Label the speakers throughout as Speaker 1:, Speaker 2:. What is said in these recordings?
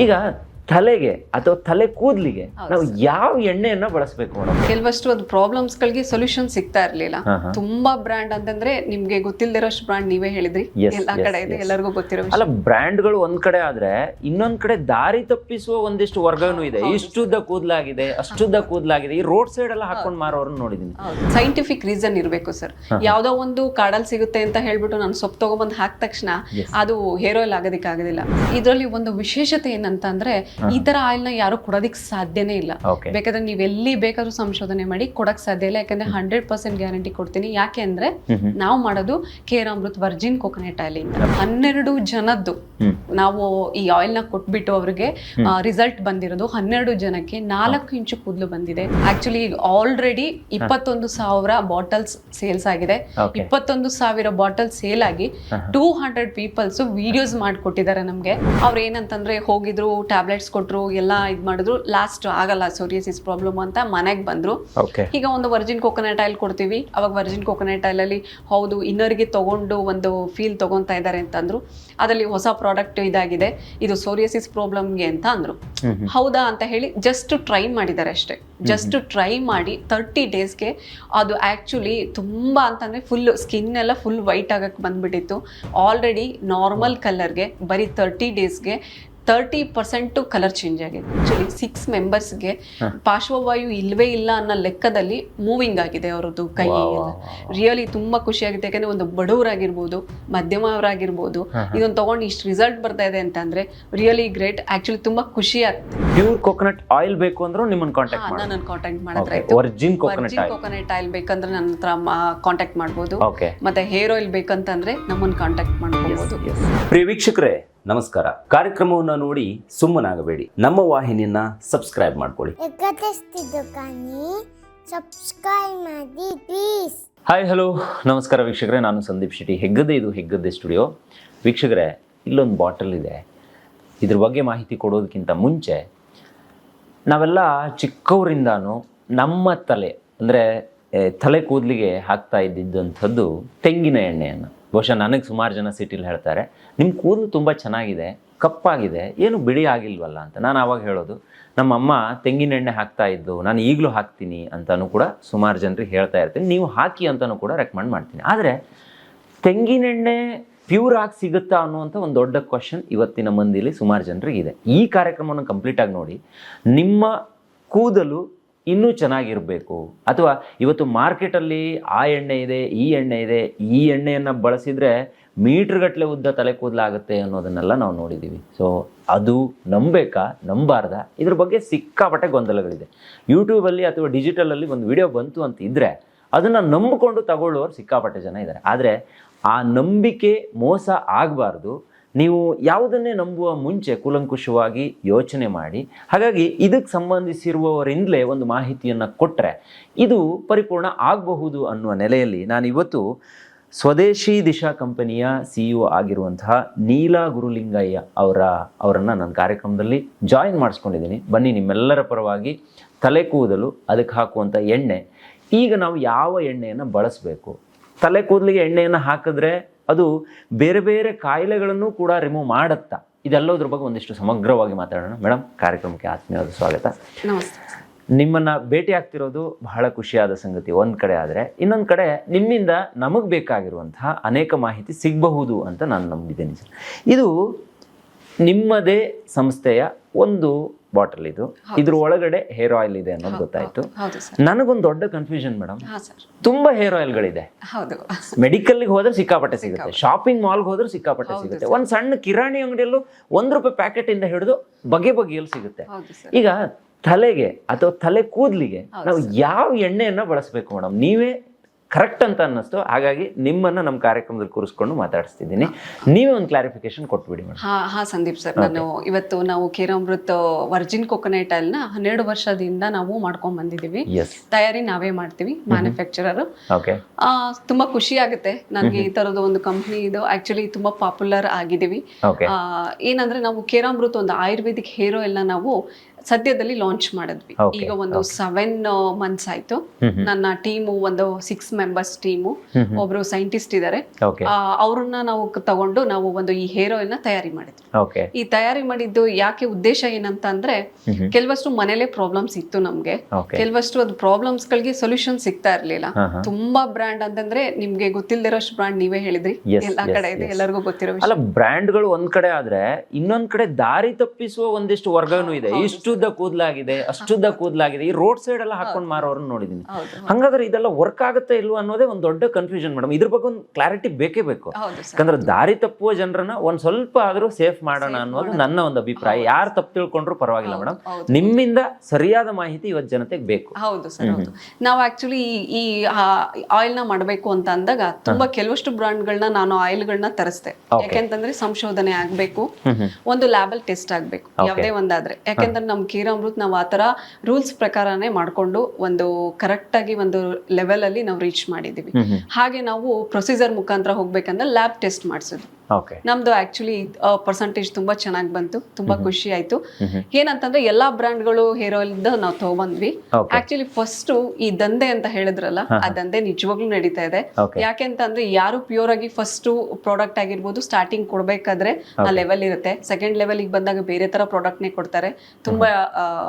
Speaker 1: ಈಗ ತಲೆಗೆ ಅಥವಾ ತಲೆ ಕೂದಲಿಗೆ ನಾವು ಯಾವ ಎಣ್ಣೆಯನ್ನ ಬಳಸಬೇಕು
Speaker 2: ಕೆಲವಷ್ಟು ಅದು ಪ್ರಾಬ್ಲಮ್ಸ್ ಗಳಿಗೆ ಸೊಲ್ಯೂಷನ್ ಸಿಗ್ತಾ ಇರ್ಲಿಲ್ಲ. ತುಂಬಾ ಬ್ರ್ಯಾಂಡ್ ಅಂತಂದ್ರೆ ನಿಮ್ಗೆ ಗೊತ್ತಿಲ್ಲದಿರೋಷ್ಟು ಬ್ರ್ಯಾಂಡ್ ನೀವೇ ಹೇಳಿದ್ರಿ. ಎಲ್ಲಾ ಕಡೆ ಇದೆ. ಎಲ್ಲರಿಗೂ ಗೊತ್ತಿರೋ
Speaker 1: ಅಲ್ಲ ಬ್ರ್ಯಾಂಡ್ಗಳು ಒಂದ್ ಕಡೆ ಆದ್ರೆ ಇನ್ನೊಂದ್ ಕಡೆ ದಾರಿ ತಪ್ಪಿಸುವ ಒಂದಿಷ್ಟು ವರ್ಗನೂ ಇದೆ. ಇಷ್ಟುದ್ದ ಕೂದಲಾಗಿದೆ ಅಷ್ಟುದ್ದ ಕೂದಲಾಗಿದೆ. ಈ ರೋಡ್ ಸೈಡ್ ಎಲ್ಲ ಹಾಕೊಂಡು ಮಾರೋರನ್ನ ನೋಡಿದೀನಿ.
Speaker 2: ಸೈಂಟಿಫಿಕ್ ರೀಸನ್ ಇರಬೇಕು ಸರ್. ಯಾವ್ದೋ ಒಂದು ಕಾಡಲ್ ಸಿಗುತ್ತೆ ಅಂತ ಹೇಳ್ಬಿಟ್ಟು ನಾನು ಸೊಪ್ಪು ತಗೊಂಡ್ಬಂದು ಹಾಕ್ ತಕ್ಷಣ ಅದು ಹೇರ್ ಆಯಿಲ್ ಆಗೋದಿಕ್ಕೆ ಆಗೋದಿಲ್ಲ ಇದರಲ್ಲಿ ಒಂದು ವಿಶೇಷತೆ ಏನಂತ ಅಂದ್ರೆ ಈ ತರ ಆಯಿಲ್ನ ಯಾರು ಕೊಡೋದಕ್ಕೆ ಸಾಧ್ಯನೇ ಇಲ್ಲ. ಬೇಕಾದ್ರೆ ನೀವು ಎಲ್ಲಿ ಬೇಕಾದ್ರೂ ಸಂಶೋಧನೆ ಮಾಡಿ ಕೊಡಕ್ ಸಾಧ್ಯ ಇಲ್ಲ. ಯಾಕಂದ್ರೆ ಹಂಡ್ರೆಡ್ ಪರ್ಸೆಂಟ್ ಗ್ಯಾರಂಟಿ ಕೊಡ್ತೀನಿ. ಯಾಕೆ ಅಂದ್ರೆ ನಾವು ಮಾಡೋದು care Amrit virgin coconut oil ಇಂದ. ಹನ್ನೆರಡು ಜನದ್ದು ನಾವು ಈ ಆಯಿಲ್ನ ಕೊಟ್ಬಿಟ್ಟು ಅವ್ರಿಗೆ ರಿಸಲ್ಟ್ ಬಂದಿರೋದು ಹನ್ನೆರಡು ಜನಕ್ಕೆ ನಾಲ್ಕು ಇಂಚು ಕೂದಲು ಬಂದಿದೆ. ಆಕ್ಚುಲಿ ಆಲ್ರೆಡಿ ಇಪ್ಪತ್ತೊಂದು ಸಾವಿರ ಬಾಟಲ್ಸ್ ಸೇಲ್ಸ್ ಆಗಿದೆ. ಇಪ್ಪತ್ತೊಂದು ಸಾವಿರ ಬಾಟಲ್ ಸೇಲ್ ಆಗಿ ಟೂ ಹಂಡ್ರೆಡ್ ಪೀಪಲ್ಸ್ ವಿಡಿಯೋಸ್ ಮಾಡಿಕೊಟ್ಟಿದ್ದಾರೆ ನಮಗೆ. ಅವ್ರು ಏನಂತಂದ್ರೆ ಹೋಗಿದ್ರು ಟ್ಯಾಬ್ಲೆಟ್ಸ್ ಕೊಟ್ರು ಎಲ್ಲ ಇದ್ ಮಾಡಿದ್ರು. ಲಾಸ್ಟ್ ಆಗಲ್ಲ ಸೋರಿಯಸಿಸ್ ಪ್ರಾಬ್ಲಮ್ ಅಂತ ಮನೆಗೆ ಬಂದ್ರು. ಈಗ ಒಂದು ವರ್ಜಿನ್ ಕೋಕೋನಟ್ ಆಯಿಲ್ ಕೊಡ್ತೀವಿ. ಅವಾಗ ವರ್ಜಿನ್ ಕೋಕೋನಟ್ ಆಯಿಲಲ್ಲಿ ಹೌದು ಇನ್ನರ್ಗೆ ತೊಗೊಂಡು ಒಂದು ಫೀಲ್ ತೊಗೊತಾ ಇದ್ದಾರೆ ಅಂತಂದರು. ಅದರಲ್ಲಿ ಹೊಸ ಪ್ರಾಡಕ್ಟ್ ಇದಾಗಿದೆ. ಇದು ಸೋರಿಯಸಿಸ್ ಪ್ರಾಬ್ಲಮ್ಗೆ ಅಂತ ಅಂದರು. ಹೌದಾ ಅಂತ ಹೇಳಿ ಜಸ್ಟ್ ಟ್ರೈ ಮಾಡಿದ್ದಾರೆ ಅಷ್ಟೇ. ಜಸ್ಟ್ ಟ್ರೈ ಮಾಡಿ ತರ್ಟಿ ಡೇಸ್ಗೆ ಅದು ಆ್ಯಕ್ಚುಲಿ ತುಂಬ ಅಂತಂದರೆ ಫುಲ್ ಸ್ಕಿನ್ ಎಲ್ಲ ಫುಲ್ ವೈಟ್ ಆಗಕ್ಕೆ ಬಂದ್ಬಿಟ್ಟಿತ್ತು. ಆಲ್ರೆಡಿ ನಾರ್ಮಲ್ ಕಲರ್ಗೆ ಬರೀ ತರ್ಟಿ ಡೇಸ್ಗೆ ತರ್ಟಿ ಪರ್ಸೆಂಟು ಕಲರ್ ಚೇಂಜ್ ಆಗಿದೆ. ಆ್ಯಕ್ಚುಲಿ ಸಿಕ್ಸ್ ಮೆಂಬರ್ಸ್ಗೆ ಪಾರ್ಶ್ವವಾಯು ಇಲ್ವೇ ಇಲ್ಲ ಅನ್ನೋ ಲೆಕ್ಕದಲ್ಲಿ ಮೂವಿಂಗ್ ಆಗಿದೆ ಅವರದ್ದು ಕೈ. ರಿಯಲಿ ತುಂಬ ಖುಷಿಯಾಗುತ್ತೆ ಯಾಕಂದ್ರೆ ಒಂದು ಬಡವರಾಗಿರ್ಬೋದು ಮಧ್ಯಮವರಾಗಿರ್ಬೋದು ಇದನ್ನು ತಗೊಂಡು ಇಷ್ಟು ರಿಸಲ್ಟ್ ಬರ್ತಾ ಇದೆ ಅಂತಂದ್ರೆ ರಿಯಲಿ ಗ್ರೇಟ್ ಆ್ಯಕ್ಚುಲಿ ತುಂಬ ಖುಷಿ ಆಗ್ತದೆ
Speaker 1: ಪ್ಯೂರ್ ಕೋಕೋನಟ್ ಆಯಿಲ್ ಬೇಕು ಅಂದ್ರೂ ನಿಮ್ಮನ್ನು ಕಾಂಟ್ಯಾಕ್ಟ್ ಮಾಡಿ.
Speaker 2: ನಾನು ಕಾಂಟ್ಯಾಕ್ಟ್ ಮಾಡಿದ್ರೆ
Speaker 1: ವರ್ಜಿನ್ ಕೋಕೋನಟ್ ಆಯಿಲ್
Speaker 2: ಬೇಕಂದ್ರೆ ನನ್ನ ಹತ್ರ ಕಾಂಟ್ಯಾಕ್ಟ್ ಮಾಡ್ಬೋದು. ಮತ್ತೆ ಹೇರ್ ಆಯಿಲ್ ಬೇಕಂತಂದ್ರೆ ನಮ್ಮನ್ನು ಕಾಂಟ್ಯಾಕ್ಟ್ ಮಾಡ್ಕೋಬಹುದು
Speaker 3: ಪ್ರಿಯ ವೀಕ್ಷಕರೇ ನಮಸ್ಕಾರ. ಕಾರ್ಯಕ್ರಮವನ್ನು ನೋಡಿ ಸುಮ್ಮನಾಗಬೇಡಿ. ನಮ್ಮ ವಾಹಿನಿಯನ್ನ ಸಬ್ಸ್ಕ್ರೈಬ್ ಮಾಡ್ಕೊಳ್ಳಿ.
Speaker 4: ಎಕತೆಸ್ತಿದ್ದು ಕಾನಿ ಸಬ್ಸ್ಕ್ರೈಬ್ ಮಾಡಿ ಪ್ಲೀಸ್
Speaker 1: ಹಾಯ್ ಹಲೋ ನಮಸ್ಕಾರ ವೀಕ್ಷಕರೇ ನಾನು ಸಂದೀಪ್ ಶೆಟ್ಟಿ. ಹೆಗ್ಗದ್ದೆ ಇದು ಹೆಗ್ಗದ್ದೆ ಸ್ಟುಡಿಯೋ ವೀಕ್ಷಕರೇ ಇಲ್ಲೊಂದು ಬಾಟಲ್ ಇದೆ. ಇದ್ರ ಬಗ್ಗೆ ಮಾಹಿತಿ ಕೊಡೋದಕ್ಕಿಂತ ಮುಂಚೆ ನಾವೆಲ್ಲ ಚಿಕ್ಕವರಿಂದಾನು ನಮ್ಮ ತಲೆ ಅಂದರೆ ತಲೆ ಕೂದಲಿಗೆ ಹಾಕ್ತಾ ಇದ್ದಿದ್ದಂಥದ್ದು ತೆಂಗಿನ ಎಣ್ಣೆಯನ್ನು. ಬಹುಶಃ ನನಗೆ ಸುಮಾರು ಜನ ಸಿಟಿಲಿ ಹೇಳ್ತಾರೆ ನಿಮ್ಮ ಕೂದಲು ತುಂಬ ಚೆನ್ನಾಗಿದೆ, ಕಪ್ಪಾಗಿದೆ, ಏನು ಬಿಳಿ ಆಗಿಲ್ವಲ್ಲ? ಅಂತ ನಾನು ಆವಾಗ ಹೇಳೋದು ನಮ್ಮ ಅಮ್ಮ ತೆಂಗಿನ ಎಣ್ಣೆ ಹಾಕ್ತಾ ಇದ್ದು ನಾನು ಈಗಲೂ ಹಾಕ್ತೀನಿ ಅಂತಲೂ ಕೂಡ ಸುಮಾರು ಜನರಿಗೆ ಹೇಳ್ತಾ ಇರ್ತೀನಿ, ನೀವು ಹಾಕಿ ಅಂತಲೂ ಕೂಡ ರೆಕಮೆಂಡ್ ಮಾಡ್ತೀನಿ. ಆದರೆ ತೆಂಗಿನೆಣ್ಣೆ ಪ್ಯೂರ್ ಆಗಿ ಸಿಗುತ್ತಾ ಅನ್ನುವಂಥ ಒಂದು ದೊಡ್ಡ ಕ್ವಶನ್ ಇವತ್ತಿನ ಮಂದಿಲಿ ಸುಮಾರು ಜನರಿಗೆ ಇದೆ. ಈ ಕಾರ್ಯಕ್ರಮವನ್ನು ಕಂಪ್ಲೀಟಾಗಿ ನೋಡಿ, ನಿಮ್ಮ ಕೂದಲು ಇನ್ನೂ ಚೆನ್ನಾಗಿರಬೇಕು. ಅಥವಾ ಇವತ್ತು ಮಾರ್ಕೆಟಲ್ಲಿ ಆ ಎಣ್ಣೆ ಇದೆ, ಈ ಎಣ್ಣೆ ಇದೆ, ಈ ಎಣ್ಣೆಯನ್ನು ಬಳಸಿದರೆ ಮೀಟ್ರ್ಗಟ್ಟಲೆ ಉದ್ದ ತಲೆ ಕೂದಲಾಗುತ್ತೆ ಅನ್ನೋದನ್ನೆಲ್ಲ ನಾವು ನೋಡಿದ್ದೀವಿ ಸೊ ಅದು ನಂಬೇಕಾ? ನಂಬಾರ್ದ? ಇದ್ರ ಬಗ್ಗೆ ಸಿಕ್ಕಾಪಟ್ಟೆ ಗೊಂದಲಗಳಿದೆ. ಯೂಟ್ಯೂಬಲ್ಲಿ ಅಥವಾ ಡಿಜಿಟಲಲ್ಲಿ ಒಂದು ವಿಡಿಯೋ ಬಂತು ಅಂತ ಇದ್ದರೆ ಅದನ್ನು ನಂಬಿಕೊಂಡು ತಗೊಳ್ಳೋರು ಸಿಕ್ಕಾಪಟ್ಟೆ ಜನ ಇದ್ದಾರೆ. ಆದರೆ ಆ ನಂಬಿಕೆ ಮೋಸ ಆಗಬಾರ್ದು. ನೀವು ಯಾವುದನ್ನೇ ನಂಬುವ ಮುಂಚೆ ಕೂಲಂಕುಷವಾಗಿ ಯೋಚನೆ ಮಾಡಿ. ಹಾಗಾಗಿ ಇದಕ್ಕೆ ಸಂಬಂಧಿಸಿರುವವರಿಂದಲೇ ಒಂದು ಮಾಹಿತಿಯನ್ನು ಕೊಟ್ಟರೆ ಇದು ಪರಿಪೂರ್ಣ ಆಗಬಹುದು ಅನ್ನುವ ನೆಲೆಯಲ್ಲಿ ನಾನು ಇವತ್ತು ಸ್ವದೇಶಿ ದಿಶಾ ಕಂಪನಿಯ ಸಿ ಇ ಆಗಿರುವಂತಹ ನೀಲಾ ಗುರುಲಿಂಗಯ್ಯ ಅವರ, ಅವರನ್ನು ನನ್ನ ಕಾರ್ಯಕ್ರಮದಲ್ಲಿ ಜಾಯಿನ್ ಮಾಡಿಸ್ಕೊಂಡಿದ್ದೀನಿ. ಬನ್ನಿ, ನಿಮ್ಮೆಲ್ಲರ ಪರವಾಗಿ ತಲೆ ಕೂದಲು ಅದಕ್ಕೆ ಹಾಕುವಂಥ ಎಣ್ಣೆ. ಈಗ ನಾವು ಯಾವ ಎಣ್ಣೆಯನ್ನು ಬಳಸಬೇಕು? ತಲೆ ಕೂದಲಿಗೆ ಎಣ್ಣೆಯನ್ನು ಹಾಕಿದ್ರೆ ಅದು ಬೇರೆ ಬೇರೆ ಕಾಯಿಲೆಗಳನ್ನು ಕೂಡ ರಿಮೂವ್ ಮಾಡುತ್ತಾ? ಇದೆಲ್ಲದ್ರ ಬಗ್ಗೆ ಒಂದಿಷ್ಟು ಸಮಗ್ರವಾಗಿ ಮಾತಾಡೋಣ. ಮೇಡಮ್ ಕಾರ್ಯಕ್ರಮಕ್ಕೆ ಆತ್ಮೀಯವಾದ ಸ್ವಾಗತ.
Speaker 2: ನಮಸ್ತೆ.
Speaker 1: ನಿಮ್ಮನ್ನ ಭೇಟಿ ಆಗ್ತಿರೋದು ಬಹಳ ಖುಷಿಯಾದ ಸಂಗತಿ. ಒಂದು ಕಡೆ ಆದ್ರೆ ಇನ್ನೊಂದು ಕಡೆ ನಿಮ್ಮಿಂದ ನಮಗೆ ಬೇಕಾಗಿರುವಂತಹ ಅನೇಕ ಮಾಹಿತಿ ಸಿಗಬಹುದು ಅಂತ ನಾನು ನಂಬಿದ್ದೇನೆ ಸರ್. ಇದು ನಿಮ್ಮದೇ ಸಂಸ್ಥೆಯ ಒಂದು ಬಾಟಲ್ ಇದು. ಇದ್ರ ಒಳಗಡೆ ಹೇರ್ ಆಯಿಲ್ ಇದೆ ಅನ್ನೋದು ಗೊತ್ತಾಯ್ತು. ನನಗೊಂದು ದೊಡ್ಡ ಕನ್ಫ್ಯೂಷನ್ ಮೇಡಮ್ ತುಂಬಾ ಹೇರ್ ಆಯಿಲ್ಗಳಿದೆ.
Speaker 2: ಹೌದು.
Speaker 1: ಮೆಡಿಕಲ್ಗೆ ಹೋದ್ರೆ ಸಿಕ್ಕಾಪಟ್ಟೆ ಸಿಗುತ್ತೆ. ಶಾಪಿಂಗ್ ಮಾಲ್ಗೆ ಹೋದ್ರೆ ಸಿಕ್ಕಾಪಟ್ಟೆ ಸಿಗುತ್ತೆ. ಒಂದ್ ಸಣ್ಣ ಕಿರಾಣಿ ಅಂಗಡಿಯಲ್ಲೂ ಒಂದ್ ರೂಪಾಯಿ ಪ್ಯಾಕೆಟ್ ಇಂದ ಹಿಡಿದು ಬಗೆ ಬಗೆಯಲ್ಲಿ ಸಿಗುತ್ತೆ. ಈಗ ತಲೆಗೆ ಅಥವಾ ತಲೆ ಕೂದಲಿಗೆ ನಾವು ಯಾವ ಎಣ್ಣೆಯನ್ನ ಬಳಸಬೇಕು ಮೇಡಮ್ ನೀವೇ ಕರೆಕ್ಟ್ ಅಂತ ಅನ್ನಿಸ್ತು. ಹಾಗಾಗಿ ನಿಮ್ಮನ್ನ ನಮ್ಮ ಕಾರ್ಯಕ್ರಮದಲ್ಲಿ ಕೂರಿಸ್ಕೊಂಡು ಮಾತಾಡಿಸ್ತಿದ್ದೀನಿ. ನೀವೇ ಒಂದು ಕ್ಲಾರಿಫಿಕೇಶನ್ ಕೊಟ್ಬಿಡಿ ಮೇಡಮ್.
Speaker 2: ಹಾ ಹಾ ಸಂದೀಪ್ ಸರ್. ನಾನು ಇವತ್ತು ನಾವು ಕೇರಾಮೃತ ವರ್ಜಿನ್ ಕೋಕೋನಟ್ ಆಯಿಲ್ನ ಹನ್ನೆರಡು ವರ್ಷದಿಂದ ನಾವು ಮಾಡ್ಕೊಂಡು ಬಂದಿದ್ದೀವಿ. ತಯಾರಿ ನಾವೇ ಮಾಡ್ತೀವಿ ಮ್ಯಾನುಫ್ಯಾಕ್ಚರರ್
Speaker 1: ಓಕೆ
Speaker 2: ತುಂಬಾ ಖುಷಿ ಆಗುತ್ತೆ. ನನಗೆ ಈ ಥರದ ಒಂದು ಕಂಪ್ನಿ ಇದು ಆಕ್ಚುಲಿ ತುಂಬಾ ಪಾಪ್ಯುಲರ್ ಆಗಿದ್ದೀವಿ. ಏನಂದ್ರೆ ನಾವು ಕೇರಾಮೃತ ಒಂದು ಆಯುರ್ವೇದಿಕ್ ಹೇರ್ ಆಯಿಲ್ ನಾವು ಸದ್ಯದಲ್ಲಿ ಲಾಂಚ್ ಮಾಡಿದ್ವಿ. ಈಗ ಒಂದು ಸೆವೆನ್ ಮಂತ್ಸ್ ಆಯ್ತು. ನನ್ನ ಟೀಮು ಒಂದು ಸಿಕ್ಸ್ ಮೆಂಬರ್ಸ್ ಟೀಮು ಒಬ್ರು ಸೈಂಟಿಸ್ಟ್ ಇದ್ದಾರೆ ಅವ್ರನ್ನ ನಾವು ತಗೊಂಡು ನಾವು ಒಂದು ಈ ಹೇರ್ ಆಯಿಲ್ನ ತಯಾರಿ ಮಾಡಿದ್ವಿ. ಈ ತಯಾರಿ ಮಾಡಿದ್ದು ಯಾಕೆ ಉದ್ದೇಶ ಏನಂತ ಅಂದ್ರೆ ಕೆಲವಷ್ಟು ಮನೇಲೆ ಪ್ರಾಬ್ಲಮ್ಸ್ ಇತ್ತು ನಮ್ಗೆ. ಕೆಲವಷ್ಟು ಅದು ಪ್ರಾಬ್ಲಮ್ಸ್ ಗಳಿಗೆ ಸೊಲ್ಯೂಷನ್ ಸಿಗ್ತಾ ಇರ್ಲಿಲ್ಲ. ತುಂಬಾ ಬ್ರ್ಯಾಂಡ್ ಅಂತಂದ್ರೆ ನಿಮ್ಗೆ ಗೊತ್ತಿಲ್ಲದಿರೋಷ್ಟು ಬ್ರ್ಯಾಂಡ್ ನೀವೇ ಹೇಳಿದ್ರಿ. ಎಲ್ಲಾ ಕಡೆ ಇದೆ. ಎಲ್ಲರಿಗೂ ಗೊತ್ತಿರೋ
Speaker 1: ಅಲ್ಲ ಬ್ರ್ಯಾಂಡ್ಗಳು ಒಂದ್ ಕಡೆ ಆದ್ರೆ ಇನ್ನೊಂದ್ ಕಡೆ ದಾರಿ ತಪ್ಪಿಸುವ ಒಂದಿಷ್ಟು ವರ್ಗನೂ ಇದೆ. ಇಷ್ಟುದ್ದ ಕೂದ್ಲಾಗಿದೆ ಅಷ್ಟುದ್ದ ಕೂದ್ಲಾಗಿದೆ. ಈ ರೋಡ್ ಸೈಡ್ ಎಲ್ಲ ಹಾಕೊಂಡ್ ಮಾರೋರನ್ನ ನೋಡಿದೀನಿ. ಹಂಗಾದ್ರೆ ಇದೆಲ್ಲ ವರ್ಕ್ ಆಗುತ್ತೆ ಇಲ್ವಾ ಅನ್ನೋದೇ ಒಂದು ದೊಡ್ಡ ಕನ್ಫ್ಯೂಷನ್ ಮೇಡಮ್ ಇದ್ರ ಬಗ್ಗೆ ಒಂದು ಕ್ಲಾರಿಟಿ ಬೇಕೇ ಬೇಕು. ಯಾಕಂದ್ರೆ ದಾರಿ ತಪ್ಪುವ ಜನರನ್ನ ಒಂದ್ ಸ್ವಲ್ಪ ಆದ್ರೂ ಸೇಫ್ ಮಾಡೋಣ ಅನ್ನೋದು ನನ್ನ ಒಂದು ಅಭಿಪ್ರಾಯ. ಯಾರು ತಪ್ಪು ತಿಳ್ಕೊಂಡ್ರು ಪರವಾಗಿಲ್ಲ ಮೇಡಮ್ ನಿಮ್ಮಿಂದ ಸರಿಯಾದ ಮಾಹಿತಿ ಇವತ್ತು ಜನತೆಗೆ ಬೇಕು.
Speaker 2: ಹೌದು ಸರ್ ಹೌದು. ನಾವು ಆಕ್ಚುಲಿ ಈ ಆಯಿಲ್ನ ಮಾಡಬೇಕು ಅಂತ ಅಂದಾಗ ತುಂಬಾ ಕೆಲವಷ್ಟು ಬ್ರಾಂಡ್ಗಳನ್ನ ನಾನು ಆಯಿಲ್ಗಳನ್ನ ತರಿಸ್ದೆ.
Speaker 1: ತರಿಸ್ತೆ
Speaker 2: ಯಾಕೆಂತಂದ್ರೆ ಸಂಶೋಧನೆ ಆಗ್ಬೇಕು. ಒಂದು ಲ್ಯಾಬಲ್ ಟೆಸ್ಟ್ ಆಗ್ಬೇಕು. ಯಾವುದೇ ಒಂದಾದ್ರೆ. ಯಾಕೆಂದ್ರೆ ನಮ್ ಕೀರಾಮೃತ್ ನಾವು ಆತರ ರೂಲ್ಸ್ ಪ್ರಕಾರನೇ ಮಾಡ್ಕೊಂಡು ಒಂದು ಕರೆಕ್ಟ್ ಆಗಿ ಒಂದು ಲೆವೆಲ್ ಅಲ್ಲಿ ನಾವು ರೀಚ್ ಮಾಡಿದೀವಿ
Speaker 1: ಹ್ಮ್
Speaker 2: ಹಾಗೆ ನಾವು ಪ್ರೊಸೀಜರ್ ಮುಖಾಂತರ ಹೋಗ್ಬೇಕಂದ್ರೆ ಲ್ಯಾಬ್ ಟೆಸ್ಟ್ ಮಾಡಿಸಿದ್ವಿ
Speaker 1: ಓಕೆ
Speaker 2: ನಮ್ದು ಆಕ್ಚುಲಿ ಪರ್ಸೆಂಟೇಜ್ ತುಂಬಾ ಚೆನ್ನಾಗಿ ಬಂತು ತುಂಬಾ ಖುಷಿ ಆಯ್ತು. ಏನಂತಂದ್ರೆ ಎಲ್ಲಾ ಬ್ರ್ಯಾಂಡ್ಗಳು ಹೇರ್ ಆಯಿಲ್ ನಾವು
Speaker 1: ತಗೊಂಡ್ವಿ
Speaker 2: ಆಕ್ಚುಲಿ ಫಸ್ಟ್ ಈ ದಂಧೆ ಅಂತ ಹೇಳಿದ್ರಲ್ಲ ಆ ದಂಧೆ ನಿಜವಾಗ್ಲೂ ನಡೀತಾ ಇದೆ. ಯಾಕೆಂತಂದ್ರೆ ಯಾರು ಪ್ಯೂರ್ ಆಗಿ ಫಸ್ಟ್ ಪ್ರಾಡಕ್ಟ್ ಆಗಿರ್ಬೋದು ಸ್ಟಾರ್ಟಿಂಗ್ ಕೊಡ್ಬೇಕಾದ್ರೆ ಆ ಲೆವೆಲ್ ಇರುತ್ತೆ. ಸೆಕೆಂಡ್ ಲೆವೆಲ್ ಬಂದಾಗ ಬೇರೆ ತರ ಪ್ರಾಡಕ್ಟ್ ನೇ ಕೊಡ್ತಾರೆ. ತುಂಬಾ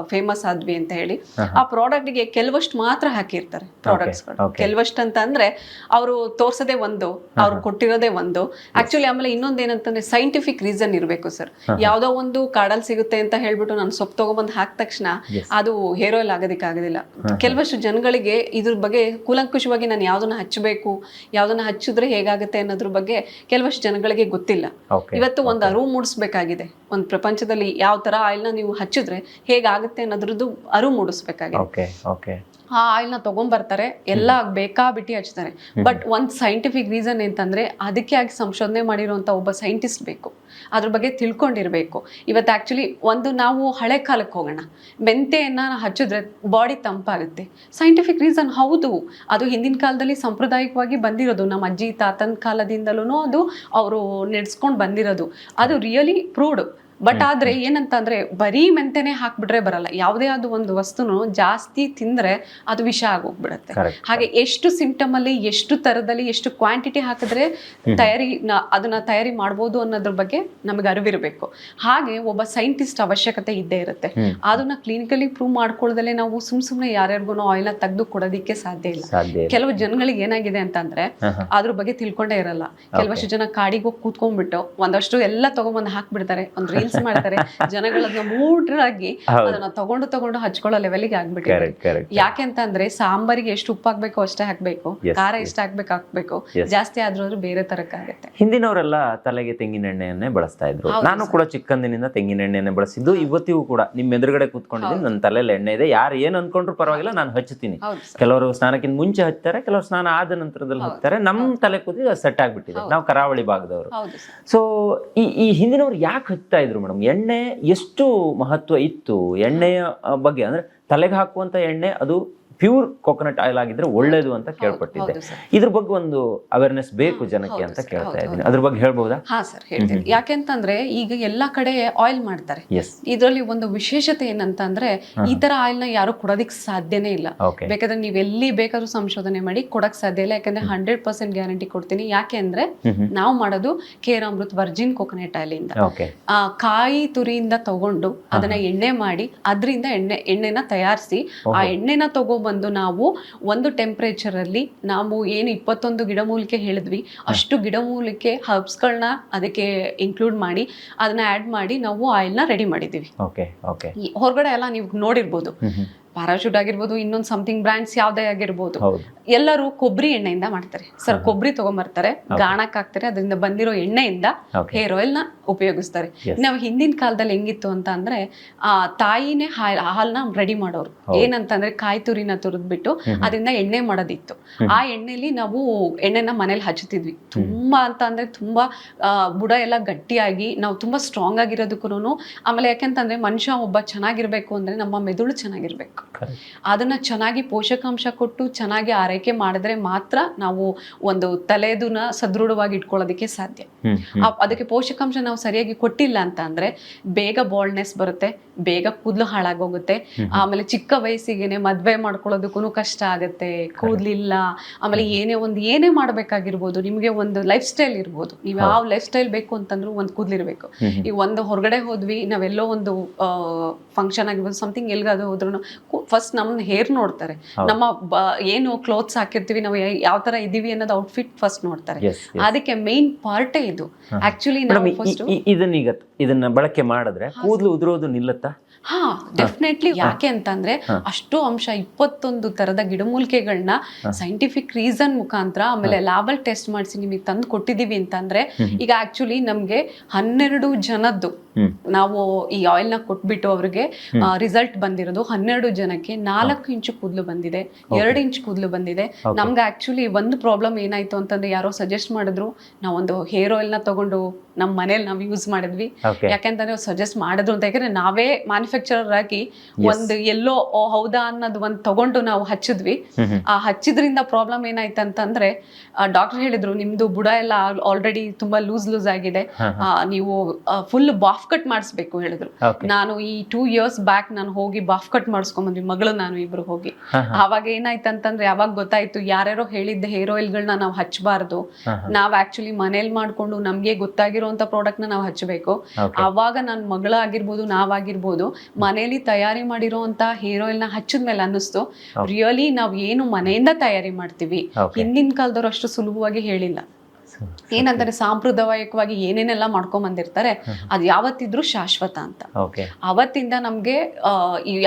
Speaker 2: ಫೇಮಸ್ ಆದ್ವಿ ಅಂತ ಹೇಳಿ. ಆ ಪ್ರಾಡಕ್ಟ್ಗೆ ಕೆಲವಷ್ಟು ಮಾತ್ರ ಹಾಕಿರ್ತಾರೆ
Speaker 1: ಪ್ರಾಡಕ್ಟ್ಸ್ಗಳು.
Speaker 2: ಕೆಲವಷ್ಟು ಅಂತ ಅಂದ್ರೆ ಅವರು ತೋರ್ಸೋದೇ ಒಂದು ಅವ್ರು ಕೊಟ್ಟಿರೋದೇ ಒಂದು. ಆಕ್ಚುಲಿ ಆಮೇಲೆ ಇನ್ನೊಂದ್ ಏನಂತಂದ್ರೆ ಸೈಂಟಿಫಿಕ್ ರೀಸನ್ ಇರಬೇಕು ಸರ್ ಯಾವ್ದೋ ಒಂದು ಕಾಡಲ್ಲಿ ಸಿಗುತ್ತೆ ಅಂತ ಹೇಳ್ಬಿಟ್ಟು ನಾನು ಸೊಪ್ಪು ತಗೊಂಬಂದು ಹಾಕಿದ ತಕ್ಷಣ ಅದು ಹೇರ್ ಆಯಿಲ್ ಆಗೋದಕ್ಕೆ ಆಗೋದಿಲ್ಲ. ಕೆಲವಷ್ಟು ಜನಗಳಿಗೆ ಇದ್ರ ಬಗ್ಗೆ ಕೂಲಂಕುಷವಾಗಿ ನಾನು ಯಾವ್ದನ್ನ ಹಚ್ಚಬೇಕು ಯಾವ್ದನ್ನ ಹಚ್ಚಿದ್ರೆ ಹೇಗಾಗುತ್ತೆ ಅನ್ನೋದ್ರ ಬಗ್ಗೆ ಕೆಲವಷ್ಟು ಜನಗಳಿಗೆ ಗೊತ್ತಿಲ್ಲ. ಇವತ್ತು ಒಂದು ಅರಿವು ಮೂಡಿಸ್ಬೇಕಾಗಿದೆ. ಒಂದು ಪ್ರಪಂಚದಲ್ಲಿ ಯಾವ ತರ ಆಯಿಲ್ನ ನೀವು ಹಚ್ಚಿದ್ರೆ ಹೇಗಾಗುತ್ತೆ ಅನ್ನೋದ್ರದ್ದು ಅರಿವು ಮೂಡಿಸ್ಬೇಕಾಗಿದೆ. ಆ ಆಯಿಲ್ನ ತಗೊಂಡ್ಬರ್ತಾರೆ ಎಲ್ಲ ಬೇಕಾಬಿಟ್ಟಿ ಹಚ್ತಾರೆ. ಬಟ್ ಒಂದು ಸೈಂಟಿಫಿಕ್ ರೀಸನ್ ಅಂತಂದ್ರೆ ಅದಕ್ಕೆ ಆಗಿ ಸಂಶೋಧನೆ ಮಾಡಿರುವಂತ ಒಬ್ಬ ಸೈಂಟಿಸ್ಟ್ ಬೇಕು. ಅದ್ರ ಬಗ್ಗೆ ತಿಳ್ಕೊಂಡಿರ್ಬೇಕು. ಇವತ್ತು ಆಕ್ಚುಲಿ ಒಂದು ನಾವು ಹಳೆ ಕಾಲಕ್ಕೆ ಹೋಗೋಣ. ಮೆಂತೆಯನ್ನ ಹಚ್ಚಿದ್ರೆ ಬಾಡಿ ತಂಪಾಗುತ್ತೆ. ಸೈಂಟಿಫಿಕ್ ರೀಸನ್ ಹೌದು. ಅದು ಹಿಂದಿನ ಕಾಲದಲ್ಲಿ ಸಾಂಪ್ರದಾಯಿಕವಾಗಿ ಬಂದಿರೋದು. ನಮ್ಮ ಅಜ್ಜಿ ತಾತನ ಕಾಲದಿಂದಲೂ ಅದು ಅವರು ನಡೆಸ್ಕೊಂಡು ಬಂದಿರೋದು. ಅದು ರಿಯಲಿ ಪ್ರೂವ್ಡ್ ಬಟ್ ಆದ್ರೆ ಏನಂತಂದ್ರೆ ಬರೀ ಮೆಂತೆನೆ ಹಾಕ್ಬಿಟ್ರೆ ಬರಲ್ಲ. ಯಾವುದೇ ಆದ ಒಂದು ವಸ್ತುನು ಜಾಸ್ತಿ ತಿಂದ್ರೆ ಅದು ವಿಷ ಆಗೋಗ್ಬಿಡತ್ತೆ. ಹಾಗೆ ಎಷ್ಟು ಸಿಂಪ್ಟಮ್ ಅಲ್ಲಿ ಎಷ್ಟು ತರದಲ್ಲಿ ಎಷ್ಟು ಕ್ವಾಂಟಿಟಿ ಹಾಕಿದ್ರೆ ತಯಾರಿ ಅದನ್ನ ತಯಾರಿ ಮಾಡ್ಬೋದು ಅನ್ನೋದ್ರ ಬಗ್ಗೆ ನಮಗೆ ಅರಿವಿರಬೇಕು. ಹಾಗೆ ಒಬ್ಬ ಸೈಂಟಿಸ್ಟ್ ಅವಶ್ಯಕತೆ ಇದ್ದೇ ಇರುತ್ತೆ. ಅದನ್ನ ಕ್ಲಿನಿಕಲಿ ಪ್ರೂವ್ ಮಾಡ್ಕೊಳ್ಳದಲ್ಲೇ ನಾವು ಸುಮ್ ಸುಮ್ನೆ ಯಾರ್ಯಾರಿಗೂ ನ ತೆಗೆದು ಕೊಡೋದಿಕ್ಕೆ ಸಾಧ್ಯ ಇಲ್ಲ. ಕೆಲವು ಜನಗಳಿಗೆ ಏನಾಗಿದೆ ಅಂತಂದ್ರೆ ಅದ್ರ ಬಗ್ಗೆ ತಿಳ್ಕೊಂಡೇ ಇರಲ್ಲ. ಕೆಲವಷ್ಟು ಜನ ಕಾಡಿಗೆ ಹೋಗಿ ಕೂತ್ಕೊಂಡ್ಬಿಟ್ಟು ಒಂದಷ್ಟು ಎಲ್ಲ ತಗೊಂಡ್ಬಂದು ಹಾಕ್ಬಿಡ್ತಾರೆ. ಒಂದ್ ರೀಲ್ಸ್ ಮಾಡ್ತಾರೆ. ಜನಗಳನ್ನ ಮೂಡ್ರಾಗಿ. ಅದನ್ನ ತಗೊಂಡು ತಗೊಂಡು ಹಚ್ಕೊಳ್ಳೋ ಲೆವೆಲ್ಗೆ ಆಗ್ಬಿಟ್ಟಿದೆ.
Speaker 1: ಅಂದ್ರೆ
Speaker 2: ಯಾಕೆ ಅಂತಂದ್ರೆ ಸಾಂಬಾರಿಗೆ ಎಷ್ಟು ಉಪ್ಪು ಹಾಕ್ಬೇಕು ಅಷ್ಟೇ ಹಾಕ್ಬೇಕು. ಖಾರ. ಎಷ್ಟು ಹಾಕ್ಬೇಕು ಹಾಕ್ಬೇಕು. ಜಾಸ್ತಿ ಆದ್ರೂ ಬೇರೆ ಬೇರೆ ತರಕಾಗತ್ತೆ
Speaker 1: ಹಿಂದಿನವರೆಲ್ಲ ತಲೆಗೆ ತೆಂಗಿನ ಎಣ್ಣೆಯನ್ನೇ ಬಳಸ್ತಾ ಇದ್ರು. ನಾನು ಕೂಡ ಚಿಕ್ಕಂದಿನಿಂದ ತೆಂಗಿನ ಎಣ್ಣೆಯನ್ನೇ ಬಳಸಿದ್ದು. ಇವತ್ತಿಗೂ ಕೂಡ ನಿಮ್ ಎದುರುಗಡೆ ಕೂತ್ಕೊಂಡಿದ್ದೀನಿ. ನನ್ನ ತಲೆಯಲ್ಲಿ ಎಣ್ಣೆ ಇದೆ. ಯಾರು ಏನ್ ಅನ್ಕೊಂಡ್ರು ಪರವಾಗಿಲ್ಲ ನಾನು ಹಚ್ಚುತ್ತೀನಿ.
Speaker 2: ಸರ್.
Speaker 1: ಕೆಲವರು ಸ್ನಾನಕ್ಕಿಂತ ಮುಂಚೆ ಹಚ್ತಾರೆ ಕೆಲವರು ಸ್ನಾನ ಆದ ನಂತರದಲ್ಲಿ ಹಚ್ತಾರೆ. ನಮ್ ತಲೆ ಕೂದಿ ಸೆಟ್ ಆಗ್ಬಿಟ್ಟಿದೆ. ನಾವು ಕರಾವಳಿ ಭಾಗದವರು. ಸೊ ಈ ಈ ಹಿಂದಿನವ್ರು ಯಾಕೆ ಹಚ್ತಾ ಇದ್ರು? ಮೇಡಮ್ ಎಣ್ಣೆ ಎಷ್ಟು ಮಹತ್ವ ಇತ್ತು? ಎಣ್ಣೆಯ ಬಗ್ಗೆ ಅಂದ್ರೆ ತಲೆಗೆ ಹಾಕುವಂಥ ಎಣ್ಣೆ ಅದು ಪ್ಯೂರ್ ಕೊಕೊನಟ್ ಆಯಿಲ್ ಆಗಿದ್ರೆ ಒಳ್ಳೇದು ಅಂತ ಕೇಳ್ಪಟ್ಟಿದ್ದೆ. ಇದ್ರ ಬಗ್ಗೆ ಒಂದು ಅವೇರ್ನೆಸ್ ಬೇಕು ಜನಕ್ಕೆ ಅಂತ ಕೇಳ್ತಾ ಇದ್ದೀನಿ. ಅದ್ರ ಬಗ್ಗೆ ಹೇಳ್ಬೋದಾ?
Speaker 2: ಹಾ ಸರ್ ಹೇಳ್ತೀನಿ. ಯಾಕೆಂತಂದ್ರೆ ಈಗ ಎಲ್ಲಾ ಕಡೆ ಆಯಿಲ್ ಮಾಡ್ತಾರೆ. ಇದರಲ್ಲಿ ಒಂದು ವಿಶೇಷತೆ ಏನಂತಂದ್ರೆ ಈ ತರ ಆಯಿಲ್ನ ಯಾರು ಕೊಡೋದಿಕ್ ಸಾಧ್ಯನೇ ಇಲ್ಲ. ಬೇಕಾದ್ರೆ ನೀವ್ ಎಲ್ಲಿ ಬೇಕಾದ್ರೂ ಸಂಶೋಧನೆ ಮಾಡಿ ಕೊಡಕ್ ಸಾಧ್ಯ ಇಲ್ಲ. ಯಾಕಂದ್ರೆ ಹಂಡ್ರೆಡ್ ಪರ್ಸೆಂಟ್ ಗ್ಯಾರಂಟಿ ಕೊಡ್ತೀನಿ. ಯಾಕೆ ಅಂದ್ರೆ ನಾವು ಮಾಡೋದು care Amrit virgin coconut oil ಇಂದ. ಕಾಯಿ ತುರಿಯಿಂದ ತಗೊಂಡು ಅದನ್ನ ಎಣ್ಣೆ ಮಾಡಿ ಅದರಿಂದ ಎಣ್ಣೆ ಎಣ್ಣೆನ ತಯಾರಿಸಿ ಆ ಎಣ್ಣೆನ ತಗೊಬಂದು ನಾವು ಒಂದು ಟೆಂಪರೇಚರ್ ಅಲ್ಲಿ ನಾವು ಏನು ಇಪ್ಪತ್ತೊಂದು ಗಿಡಮೂಲಿಕೆ ಹೇಳಿದ್ವಿ ಅಷ್ಟು ಗಿಡಮೂಲಿಕೆ ಹರ್ಬ್ಸ್ಗಳನ್ನ ಅದಕ್ಕೆ ಇನ್ಕ್ಲೂಡ್ ಮಾಡಿ ಅದನ್ನ ಆಡ್ ಮಾಡಿ ನಾವು ಆಯಿಲ್ನ ರೆಡಿ
Speaker 1: ಓಕೆ ಓಕೆ
Speaker 2: ಹೊರಗಡೆ ಎಲ್ಲ ನೀವು ನೋಡಿರ್ಬೋದು. ಪ್ಯಾರಾಶೂಟ್ ಆಗಿರ್ಬೋದು ಇನ್ನೊಂದು ಸಮಥಿಂಗ್ ಬ್ರ್ಯಾಂಡ್ಸ್ ಯಾವ್ದೇ ಆಗಿರ್ಬೋದು ಎಲ್ಲರೂ ಕೊಬ್ಬರಿ ಎಣ್ಣೆಯಿಂದ ಮಾಡ್ತಾರೆ. ಸರ್ ಕೊಬ್ಬರಿ ತಗೊಂಬರ್ತಾರೆ ಗಾಣಕ್ಕೆ ಹಾಕ್ತಾರೆ ಅದರಿಂದ ಬಂದಿರೋ ಎಣ್ಣೆಯಿಂದ ಹೇರ್ ಆಯಿಲ್ನ ಉಪಯೋಗಿಸ್ತಾರೆ. ನಾವು ಹಿಂದಿನ ಕಾಲದಲ್ಲಿ ಹೆಂಗಿತ್ತು ಅಂತ ಅಂದ್ರೆ ಆ ತಾಯಿನೇ ಹಾಲ್ ಹಾಲ್ನ ರೆಡಿ ಮಾಡೋರು. ಏನಂತಂದ್ರೆ ಕಾಯಿ ತುರಿನ ತುರಿದ್ಬಿಟ್ಟು ಅದರಿಂದ ಎಣ್ಣೆ ಮಾಡೋದಿತ್ತು. ಆ ಎಣ್ಣೆಲಿ ನಾವು ಎಣ್ಣೆನ ಮನೇಲಿ ಹಚ್ಚುತ್ತಿದ್ವಿ. ತುಂಬಾ ಅಂತ ಅಂದ್ರೆ ತುಂಬಾ ಬುಡ ಎಲ್ಲ ಗಟ್ಟಿಯಾಗಿ ನಾವು ತುಂಬಾ ಸ್ಟ್ರಾಂಗ್ ಆಗಿರೋದಕ್ಕೂ ಆಮೇಲೆ ಯಾಕೆಂತಂದ್ರೆ ಮನುಷ್ಯ ಒಬ್ಬ ಚೆನ್ನಾಗಿರ್ಬೇಕು ಅಂದ್ರೆ ನಮ್ಮ ಮೆದುಳು ಚೆನ್ನಾಗಿರ್ಬೇಕು. ಅದನ್ನ ಚೆನ್ನಾಗಿ ಪೋಷಕಾಂಶ ಕೊಟ್ಟು ಚೆನ್ನಾಗಿ ಆರೈಕೆ ಮಾಡಿದ್ರೆ ಮಾತ್ರ ನಾವು ಒಂದು ತಲೆದನ್ನ ಸದೃಢವಾಗಿ ಇಟ್ಕೊಳ್ಳೋದಕ್ಕೆ ಸಾಧ್ಯ. ಅದಕ್ಕೆ ಪೋಷಕಾಂಶ ನಾವು ಸರಿಯಾಗಿ ಕೊಟ್ಟಿಲ್ಲ ಅಂತ ಅಂದ್ರೆ ಬೇಗ ಬಾಲ್ಡ್ನೆಸ್ ಬರುತ್ತೆ ಬೇಗ ಕೂದಲು ಹಾಳಾಗೋಗುತ್ತೆ ಆಮೇಲೆ ಚಿಕ್ಕ ವಯಸ್ಸಿಗೆನೆ ಮದ್ವೆ ಮಾಡ್ಕೊಳ್ಳೋದಕ್ಕೂ ಕಷ್ಟ ಆಗುತ್ತೆ ಕೂದ್ಲಿಲ್ಲ ಆಮೇಲೆ ಏನೇ ಒಂದು ಏನೇ ಮಾಡ್ಬೇಕಾಗಿರ್ಬೋದು ನಿಮಗೆ ಒಂದು ಲೈಫ್ ಸ್ಟೈಲ್ ಇರ್ಬೋದು. ನೀವು ಯಾವ ಲೈಫ್ ಸ್ಟೈಲ್ ಬೇಕು ಅಂತಂದ್ರೂ ಒಂದು ಕೂದ್ಲಿರ್ಬೇಕು. ಈಗ ಒಂದು ಹೊರಗಡೆ ಹೋದ್ವಿ ನಾವೆಲ್ಲೋ ಒಂದು ಫಂಕ್ಷನ್ ಆಗಿರ್ಬೋದು ಸಮಥಿಂಗ್ ಎಲ್ಗಾದ್ರು ಹೋದ್ರು ಫಸ್ಟ್ ನಮ್ಮ ಹೇರ್ ನೋಡ್ತಾರೆ. ನಮ್ಮ ಏನು ಕ್ಲೋತ್ಸ್ ಹಾಕಿರ್ತೀವಿ ನಾವು ಯಾವ ತರ ಇದೀವಿ ಅನ್ನೋದು ಔಟ್ಫಿಟ್ ಫಸ್ಟ್ ನೋಡ್ತಾರೆ. ಅದಕ್ಕೆ ಮೇನ್ ಪಾರ್ಟೇ ಇದು. ಆಕ್ಚುಲಿ ಫಸ್ಟ್
Speaker 1: ಇದನ್ನೀಗ ಇದನ್ನ ಬಳಕೆ ಮಾಡಿದ್ರೆ ಕೂದಲು ಉದುರೋದು ನಿಲ್ಲುತ್ತಾ?
Speaker 2: ಹಾ ಡೆಫಿನೆಟ್ಲಿ ಯಾಕೆ ಅಂತಂದ್ರೆ ಅಷ್ಟು ಅಂಶ ಇಪ್ಪತ್ತೊಂದು ತರದ ಗಿಡಮೂಲಿಕೆಗಳನ್ನ ಸೈಂಟಿಫಿಕ್ ರೀಸನ್ ಮುಖಾಂತರ ಆಮೇಲೆ ಲ್ಯಾಬಲ್ ಟೆಸ್ಟ್ ಮಾಡಿಸಿ ನಿಮಗೆ ತಂದು ಕೊಟ್ಟಿದೀವಿ ಅಂತಂದ್ರೆ ಈಗ ಆಕ್ಚುಲಿ ನಮ್ಗೆ ಹನ್ನೆರಡು ಜನದ್ದು. ನಾವು ಈ ಆಯಿಲ್ನ ಕೊಟ್ಬಿಟ್ಟು ಅವ್ರಿಗೆ ರಿಸಲ್ಟ್ ಬಂದಿರೋದು ಹನ್ನೆರಡು ಜನಕ್ಕೆ ನಾಲ್ಕು ಇಂಚು ಕೂದಲು ಬಂದಿದೆ ಎರಡು ಇಂಚ್ ಕೂದಲು ಬಂದಿದೆ. ನಮ್ಗೆ ಆಕ್ಚುಲಿ ಒಂದು ಪ್ರಾಬ್ಲಮ್ ಏನಾಯ್ತು ಅಂತಂದ್ರೆ ಯಾರೋ ಸಜೆಸ್ಟ್ ಮಾಡಿದ್ರು ನಾವೊಂದು ಹೇರ್ ಆಯಿಲ್ನ ತಗೊಂಡು ನಮ್ಮ ಮನೇಲಿ ನಾವು ಯೂಸ್ ಮಾಡಿದ್ವಿ. ಯಾಕೆಂತಂದ್ರೆ ಸಜೆಸ್ಟ್ ಮಾಡಿದ್ರು ಅಂತ ಯಾಕಂದ್ರೆ ನಾವೇ ಮ್ಯಾನುಫ್ಯಾಕ್ಚರರ್ ಆಗಿ ಒಂದು ಎಲ್ಲೋ ಹೌದಾ ಅನ್ನೋದು ಒಂದು ತಗೊಂಡು ನಾವು ಹಚ್ಚಿದ್ವಿ. ಆ ಹಚ್ಚಿದ್ರಿಂದ ಪ್ರಾಬ್ಲಮ್ ಏನಾಯ್ತು ಅಂತಂದ್ರೆ ಡಾಕ್ಟರ್ ಹೇಳಿದ್ರು ನಿಮ್ದು ಬುಡ ಎಲ್ಲ ಆಲ್ರೆಡಿ ತುಂಬಾ ಲೂಸ್ ಲೂಸ್ ಆಗಿದೆ. ನೀವು ಫುಲ್ ಬಾಫ್ ಕಟ್ ಮಾಡಿಸ್ಬೇಕು ಹೇಳಿದ್ರು. ನಾನು ಈ ಟೂ ಇಯರ್ಸ್ ಬ್ಯಾಕ್ ನಾನು ಹೋಗಿ ಬಾಫ್ ಕಟ್ ಮಾಡಿಸ್ಕೊಂಬಂದ್ವಿ ಮಗಳು ನಾನು ಇಬ್ರು ಹೋಗಿ. ಆವಾಗ ಏನಾಯ್ತು ಅಂತಂದ್ರೆ ಯಾವಾಗ ಗೊತ್ತಾಯ್ತು ಯಾರ್ಯಾರೋ ಹೇಳಿದ್ದ ಹೇರ್ ಆಯಿಲ್ಗಳನ್ನ ನಾವು ಹಚ್ಚಬಾರ್ದು ನಾವ್ ಆಕ್ಚುಲಿ ಮನೇಲಿ ಮಾಡ್ಕೊಂಡು ನಮ್ಗೆ ಗೊತ್ತಾಗಿರುವಂತ ಪ್ರಾಡಕ್ಟ್ನ ನಾವು ಹಚ್ಚಬೇಕು. ಅವಾಗ ನನ್ನ ಮಗಳಾಗಿರ್ಬೋದು ನಾವಾಗಿರ್ಬೋದು ಮನೇಲಿ ತಯಾರಿ ಮಾಡಿರೋಂತ ಹೇರ್ ಆಯಿಲ್ನ ಹಚ್ಚಿದ್ಮೇಲೆ ಅನ್ನಿಸ್ತು. ರಿಯಲಿ ನಾವ್ ಏನು ಮನೆಯಿಂದ ತಯಾರಿ ಮಾಡ್ತೀವಿ. ಹಿಂದಿನ ಕಾಲದವ್ರು ಅಷ್ಟು ಸುಲಭವಾಗಿ ಹೇಳಿಲ್ಲ. ಏನಂತಾರೆ ಸಾಂಪ್ರದಾಯಿಕವಾಗಿ ಏನೇನೆಲ್ಲ ಮಾಡ್ಕೊಂಡ್ ಬಂದಿರ್ತಾರೆ ಅದು ಯಾವತ್ತಿದ್ರೂ ಶಾಶ್ವತ ಅಂತ. ಅವತ್ತಿಂದ ನಮ್ಗೆ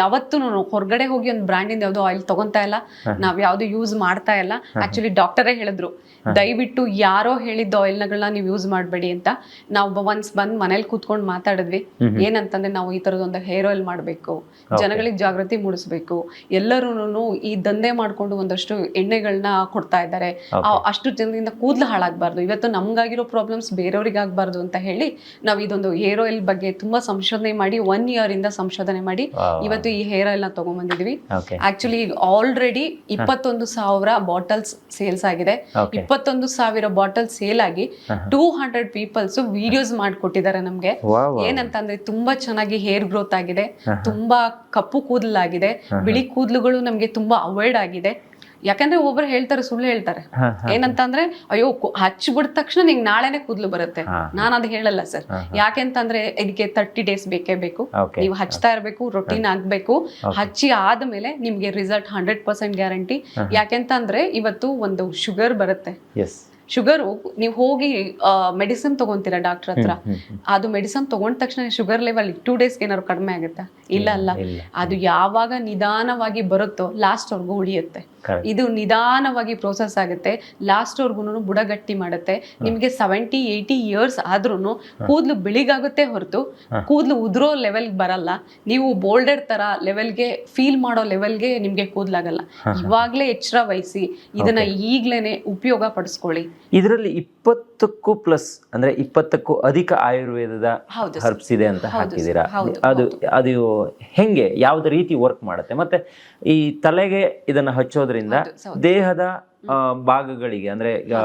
Speaker 2: ಯಾವತ್ತೂ ಹೊರಗಡೆ ಹೋಗಿ ಒಂದು ಬ್ರ್ಯಾಂಡಿಂದ ಯಾವ್ದೋ ಆಯಿಲ್ ತಗೊಂತಾ ಇಲ್ಲ ನಾವ್ ಯಾವ್ದು ಯೂಸ್ ಮಾಡ್ತಾ ಇಲ್ಲ. ಆಕ್ಚುಲಿ ಡಾಕ್ಟರೇ ಹೇಳಿದ್ರು ದಯವಿಟ್ಟು ಯಾರೋ ಹೇಳಿದ್ದ ಆಯಿಲ್ನಗಳನ್ನ ನೀವು ಯೂಸ್ ಮಾಡಬೇಡಿ ಅಂತ. ನಾವು ಒನ್ಸ್ ಬಂದ್ ಮನೇಲಿ ಕೂತ್ಕೊಂಡು ಮಾತಾಡಿದ್ವಿ ಏನಂತಂದ್ರೆ ನಾವು ಈ ತರದೊಂದು ಹೇರ್ ಆಯಿಲ್ ಮಾಡಬೇಕು ಜನಗಳಿಗೆ ಜಾಗೃತಿ ಮೂಡಿಸ್ಬೇಕು ಎಲ್ಲರೂ ಈ ದಂಧೆ ಮಾಡ್ಕೊಂಡು ಒಂದಷ್ಟು ಎಣ್ಣೆಗಳನ್ನ ಕೊಡ್ತಾ ಇದ್ದಾರೆ. ಅಷ್ಟು ಜನರಿಂದ ಕೂದಲು ಹಾಳಾಗಬಾರ್ದು. ಇವತ್ತು ನಮಗಾಗಿರೋ ಪ್ರಾಬ್ಲಮ್ಸ್ ಬೇರೆಯವ್ರಿಗೆ ಆಗಬಾರ್ದು ಅಂತ ಹೇಳಿ ನಾವು ಇದೊಂದು ಹೇರ್ ಆಯಿಲ್ ಬಗ್ಗೆ ತುಂಬಾ ಸಂಶೋಧನೆ ಮಾಡಿ ಒನ್ ಇಯರ್ ಇಂದ ಸಂಶೋಧನೆ ಮಾಡಿ ಇವತ್ತು ಈ ಹೇರ್ ಆಯಿಲ್ನ ತಗೊಂಡ್ಬಂದಿದ್ವಿ ಆಕ್ಚುಲಿ ಆಲ್ರೆಡಿ ಇಪ್ಪತ್ತೊಂದು ಸಾವಿರ ಬಾಟಲ್ಸ್ ಸೇಲ್ಸ್ ಆಗಿದೆ. ಇಪ್ಪತ್ತೊಂದು ಸಾವಿರ ಬಾಟಲ್ ಸೇಲ್ ಆಗಿ ಟೂ ಹಂಡ್ರೆಡ್ ಪೀಪಲ್ಸ್ ವಿಡಿಯೋಸ್ ಮಾಡಿಕೊಟ್ಟಿದ್ದಾರೆ ನಮ್ಗೆ. ಏನಂತಂದ್ರೆ ತುಂಬಾ ಚೆನ್ನಾಗಿ ಹೇರ್ ಗ್ರೋತ್ ಆಗಿದೆ. ತುಂಬಾ ಕಪ್ಪು ಕೂದಲಾಗಿದೆ. ಬಿಳಿ ಕೂದಲುಗಳು ನಮ್ಗೆ ತುಂಬಾ ಅವಾಯ್ಡ್ ಆಗಿದೆ. ಯಾಕಂದ್ರೆ ಒಬ್ಬರು ಹೇಳ್ತಾರೆ ಸುಳ್ಳು ಹೇಳ್ತಾರೆ.
Speaker 1: ಏನಂತ
Speaker 2: ಏನಂತಂದ್ರೆ ಅಯ್ಯೋ ಹಚ್ಬಿಡ್ ತಕ್ಷಣ ನಿಂಗೆ ನಾಳೆನೆ ಕೂದಲು ಬರುತ್ತೆ. ನಾನು ಅದು ಹೇಳಲ್ಲ ಸರ್. ಯಾಕೆಂತಂದ್ರೆ ಇದಕ್ಕೆ ತರ್ಟಿ ಡೇಸ್ ಬೇಕೇ ಬೇಕು. ನೀವು ಹಚ್ತಾ ಇರಬೇಕು ರೊಟೀನ್ ಆಗ್ಬೇಕು. ಹಚ್ಚಿ ಆದ್ಮೇಲೆ ನಿಮ್ಗೆ ರಿಸಲ್ಟ್ ಹಂಡ್ರೆಡ್ ಪರ್ಸೆಂಟ್ ಗ್ಯಾರಂಟಿ ಯಾಕೆಂತಂದ್ರೆ ಇವತ್ತು ಒಂದು ಶುಗರ್ ಬರುತ್ತೆ. ಶುಗರ್ ನೀವು ಹೋಗಿ ಮೆಡಿಸಿನ್ ತಗೊಂತೀರಾ ಡಾಕ್ಟರ್ ಹತ್ರ? ಅದು ಮೆಡಿಸಿನ್ ತಗೊಂಡ ತಕ್ಷಣ ಶುಗರ್ ಲೆವೆಲ್ ಟೂ ಡೇಸ್ ಏನಾದ್ರು ಕಡಿಮೆ ಆಗುತ್ತಾ? ಇಲ್ಲ ಅಲ್ಲ. ಅದು ಯಾವಾಗ ನಿಧಾನವಾಗಿ ಬರುತ್ತೋ ಲಾಸ್ಟ್ ಅವ್ರಿಗೂ ಉಳಿಯುತ್ತೆ. ಇದು ನಿಧಾನವಾಗಿ ಪ್ರೋಸೆಸ್ ಆಗುತ್ತೆ. ಲಾಸ್ಟ್ ಅವ್ರಿಗೂ ಬುಡಗಟ್ಟಿ ಮಾಡುತ್ತೆ. ನಿಮಗೆ ಸೆವೆಂಟಿ ಏಯ್ಟಿ ಇಯರ್ಸ್ ಆದ್ರೂ ಕೂದಲು ಬಿಳಿಗಾಗುತ್ತೆ ಹೊರತು ಕೂದಲು ಉದುರೋ ಲೆವೆಲ್ಗೆ ಬರಲ್ಲ. ನೀವು ಬೋಲ್ಡರ್ ತರ ಲೆವೆಲ್ಗೆ ಫೀಲ್ ಮಾಡೋ ಲೆವೆಲ್ಗೆ ನಿಮಗೆ ಕೂದಲಾಗಲ್ಲ. ಇವಾಗ್ಲೇ ಎಚ್ಚರ ವಹಿಸಿ. ಇದನ್ನ ಈಗ್ಲೇನೆ ಉಪಯೋಗ ಪಡಿಸ್ಕೊಳ್ಳಿ.
Speaker 1: ಇದರಲ್ಲಿ ಇಪ್ಪತ್ತಕ್ಕೂ ಪ್ಲಸ್ ಅಂದ್ರೆ ಇಪ್ಪತ್ತಕ್ಕೂ ಅಧಿಕ ಆಯುರ್ವೇದದ ಹರ್ಬ್ಸ್ ಇದೆ ಅಂತ
Speaker 2: ಹಾಕಿದೀರಾ
Speaker 1: ಹಾಕಿದ್ದೀರಾ? ಅದು ಅದು ಹೆಂಗೆ ಯಾವ್ದು ರೀತಿ ವರ್ಕ್ ಮಾಡುತ್ತೆ? ಮತ್ತೆ ಈ ತಲೆಗೆ ಇದನ್ನ ಹಚ್ಚೋದ್ರಿಂದ
Speaker 2: ಹೌದು, ಹೌದು.
Speaker 1: ದೇಹದ ಭಾಗಗಳಿಗೆ ಅಂದ್ರೆ ಈಗ